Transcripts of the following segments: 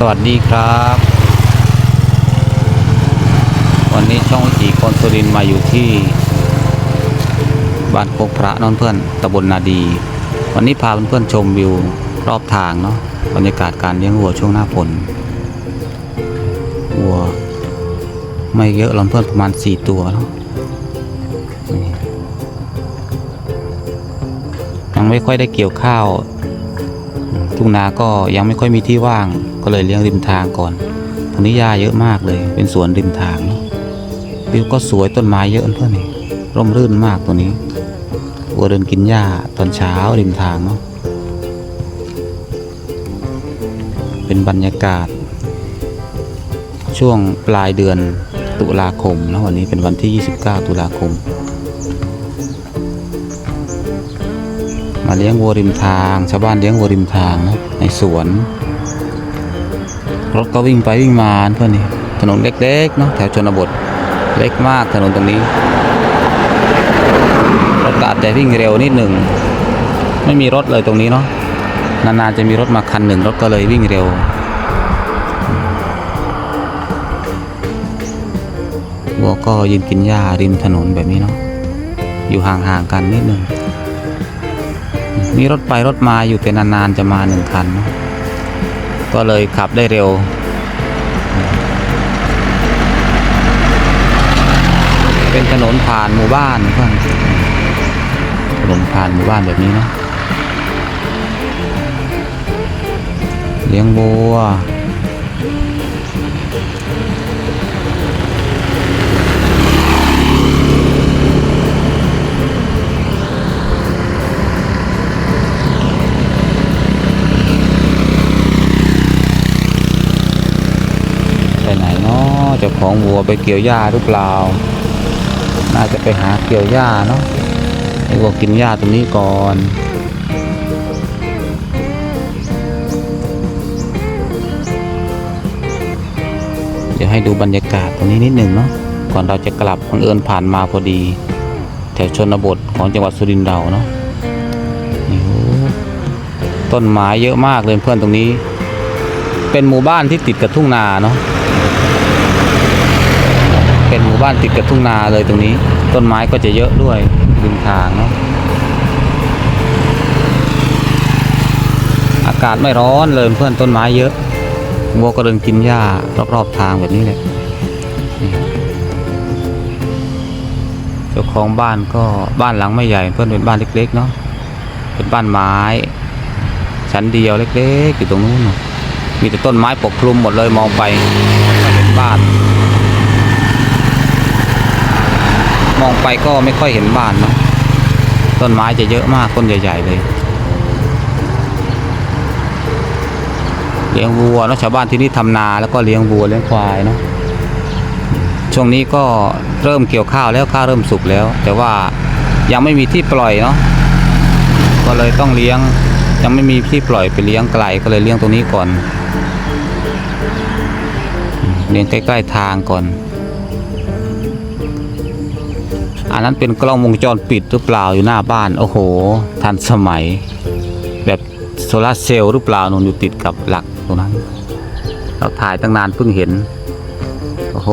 สวัสดีครับ วันนี้ช่องวิถีคอนสุรินมาอยู่ที่บ้านโคกพระนอนเพื่อนตำบลนาดี วันนี้พาเพื่อนๆชมวิวรอบทางเนาะบรรยากาศการเลี้ยงวัวช่วงหน้าฝนวัวไม่เยอะหรอกเพื่อนประมาณสี่ตัวเนาะยังไม่ค่อยได้เกี่ยวข้าว ทุ่งนาก็ยังไม่ค่อยมีที่ว่าง ก็เลยเลี้ยงริมทางก่อนตรงนี้หญ้าเยอะมากเลย เป็นสวนริมทางเนอะวิวก็สวยต้นไม้เยอะเพื่อนนี่ร่มรื่นมากตัวนี้วัวเดินกินหญ้าตอนเช้าริมทางเนาะ เป็นบรรยากาศ ช่วงปลายเดือนตุลาคมนะวันนี้เป็นวันที่ 29 ตุลาคม มาเลี้ยงวัวริมทาง ชาวบ้านเลี้ยงวัวริมทางนะในสวน รถก็วิ่งไปวิ่งมาเพื่อนนี่ถนนเล็กๆเนาะแถวชนบทเล็กมากถนนตรงนี้รถก็อาจจะวิ่งเร็วนิดหนึ่งไม่มีรถเลยตรงนี้เนาะนานๆจะมีรถมาคันหนึ่งรถก็เลยวิ่งเร็ววัวก็ยืนกินหญ้าริมถนนแบบนี้เนาะอยู่ห่างๆกันนิดหนึ่ง มีรถไปรถมาอยู่เป็นนานๆจะมาหนึ่งคัน ก็เลยขับได้เร็ว เป็นถนนผ่านหมู่บ้านเพื่อนถนนผ่านหมู่บ้านแบบนี้เนาะเลี้ยงบัว ของวัวไปเกี่ยวหญ้าหรือเปล่า น่าจะไปหาเกี่ยวหญ้าเนาะให้วัวกินหญ้าตรงนี้ก่อนเดี๋ยวให้ดูบรรยากาศตรงนี้นิดหนึ่งเนาะ ก่อนเราจะกลับบังเอิญผ่านมาพอดี แถวชนบทของจังหวัดสุรินทร์เราเนาะต้นไม้เยอะมากเลยเพื่อนตรงนี้ เป็นหมู่บ้านที่ติดกับทุ่งนาเนาะ มู่บ้านติดกับทุ่งนาเลยตรงนี้ ต้นไม้ก็จะเยอะด้วยริมทางเนาะอากาศไม่ร้อนเลยเพื่อนต้นไม้เยอะวัวก็เดินกินหญ้ารอบๆทางแบบนี้เลยเจ้าของบ้านก็บ้านหลังไม่ใหญ่ เพื่อนเป็นบ้านเล็ก ๆ เนาะเป็นบ้านไม้ ชั้นเดียวเล็ก ๆ อยู่ตรงนู้นมีแต่ต้นไม้ปกคลุมหมดเลยมองไปไม่เห็นบ้าน มองไปก็ไม่ค่อยเห็นบ้านเนาะต้นไม้จะเยอะมากต้นใหญ่ ๆ เลยเลี้ยงวัวเนาะชาวบ้านที่นี่ทำนาแล้วก็เลี้ยงวัวเลี้ยงควายเนาะช่วงนี้ก็เริ่มเกี่ยวข้าวแล้วข้าวเริ่มสุกแล้ว แต่ว่ายังไม่มีที่ปล่อยเนาะก็เลยต้องเลี้ยงยังไม่มีที่ปล่อยไปเลี้ยงไกลก็เลยเลี้ยงตรงนี้ก่อนเลี้ยงใกล้ ๆ ทางก่อน อันนั้นเป็นกล้องวงจรปิดหรือเปล่าอยู่หน้าบ้าน โอ้โห ทันสมัย แบบโซลาเซลล์หรือเปล่านุนอยู่ติดกับหลักตรงนั้น เราถ่ายตั้งนานเพิ่งเห็น โอ้โห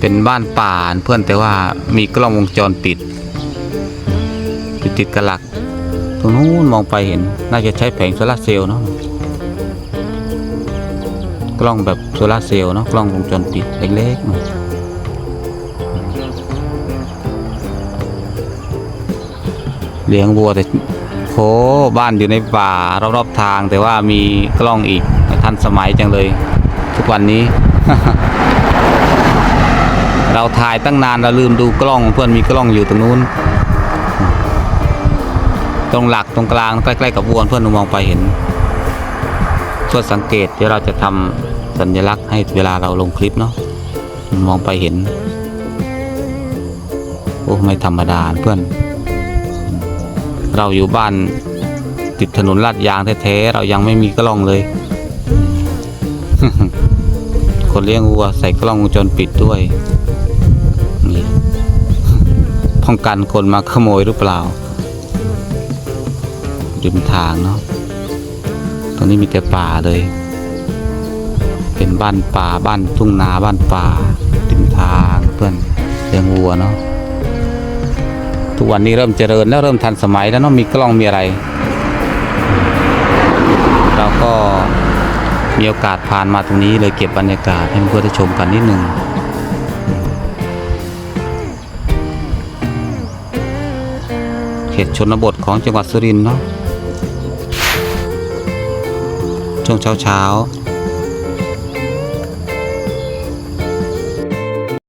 เป็นบ้านป่าเพื่อนแต่ว่ามีกล้องวงจรปิดอยู่ติดกับหลัก ตรงนู้นมองไปเห็น น่าจะใช้แผงโซลาเซลล์เนาะกล้องแบบโซลาเซลล์เนาะกล้องวงจรปิดเล็กๆ เลี้ยงวัวแต่โหบ้านอยู่ในป่ารอบๆทาง แต่ว่ามีกล้องอีกทันสมัยจังเลย ทุกวันนี้ เราถ่ายตั้งนานเราลืมดูกล้องเพื่อนมีกล้องอยู่ตรงนู้น ตรงหลักตรงกลางใกล้ๆกับวัวเพื่อนมองไปเห็นช่วยสังเกตเดี๋ยวเราจะทำสัญลักษณ์ให้เวลาเราลงคลิปเนาะมองไปเห็น โอ้ไม่ธรรมดาเพื่อน เราอยู่บ้านติดถนนลาดยางแท้ๆเรายังไม่มีกล้องเลย คนเลี้ยงวัวใส่กล้องวงจรปิดด้วยนี่ป้องกันคนมาขโมยหรือเปล่าริมทางเนาะตรงนี้มีแต่ป่าเลย เป็นบ้านป่าบ้านทุ่งนาบ้านป่าริมทางเพื่อนเลี้ยงวัวเนาะ ทุกวันนี้เริ่มเจริญแล้วเริ่มทันสมัยแล้วเนาะมีกล้องมีอะไร เราก็มีโอกาสผ่านมาตรงนี้เลยเก็บบรรยากาศให้เพื่อนได้ชมกันนิดนึงเขตชนบทของจังหวัดสุรินทร์เนาะช่วงเช้าๆ